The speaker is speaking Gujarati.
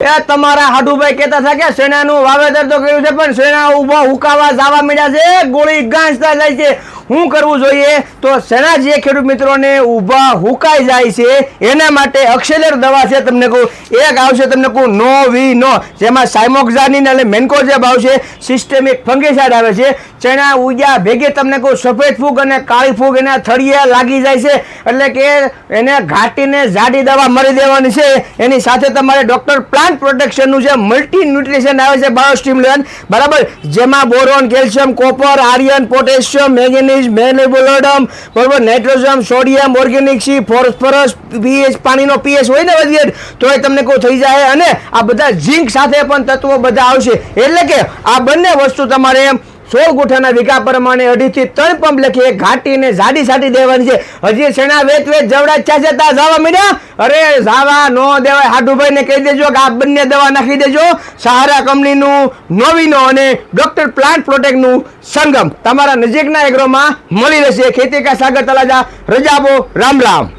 એ તમારા હાડુભાઈ કહેતા હતા કે સેનાનું વાવેતર તો કર્યું છે, પણ સેના ઊભા હુકાવા જવા મળ્યા છે. ગોળી ગાંજતા જાય છે. શું કરવું જોઈએ તો સેના જે ખેડૂત મિત્રોને ઊભા હુકાઈ જાય છે. એના માટે અક્ષેલર દવા છે તમને કહું. એક આવશે તમને કહું, નો વી, નો. જેમાં સાયમોક્ઝાની અને મેન્કોજેબ આવશે. સિસ્ટેમિક ફંગીસાઇડ આવે છે. ચણા ઉજા ભેગે તમને કહું સફેદ ફૂગ અને કાળી ફૂગ એના થળિયા લાગી જાય છે. એટલે કે એને ઘાટીને જાડી દવા મળી દેવાની છે. એની સાથે તમારે ડૉક્ટર પ્લાન્ટ પ્રોટેક્શનનું છે મલ્ટી ન્યુટ્રિશન આવે છે બાયોસ્ટિમ્યુલન્ટ, બરાબર? જેમાં boron, calcium, copper, iron, potassium, manganese મેનેબોલોડમ બરાબર? Nitrogen, sodium, organic C, phosphorus, pH, પાણીનો પીએચ હોય ને વધીએ તો એ તમને કહું થઈ જાય. અને આ બધા ઝીંક સાથે પણ તત્વો બધા આવશે. એટલે કે આ બંને વસ્તુ તમારે સોળ ગુઠાના વીઘા પ્રમાણે અઢીથી ત્રણ પંપ લખી ઘાટીને જાડી સાટી દેવાની છે. હજી શેના વેત વેત જવડા ઈચ્છા છે ત્યાં જવા મીડ્યા? અરે જાવા નો દેવાય, હાડુભાઈને કહી દેજો કે આ બંને દવા નાખી દેજો. સહારા કંપનીનું નોવીનો અને ડોક્ટર પ્લાન્ટ પ્રોટેક્ટનું સંગમ તમારા નજીકના એગ્રોમાં મળી રહેશે. ખેતી કા સાગર તલાજા રજાબો રામ રામ.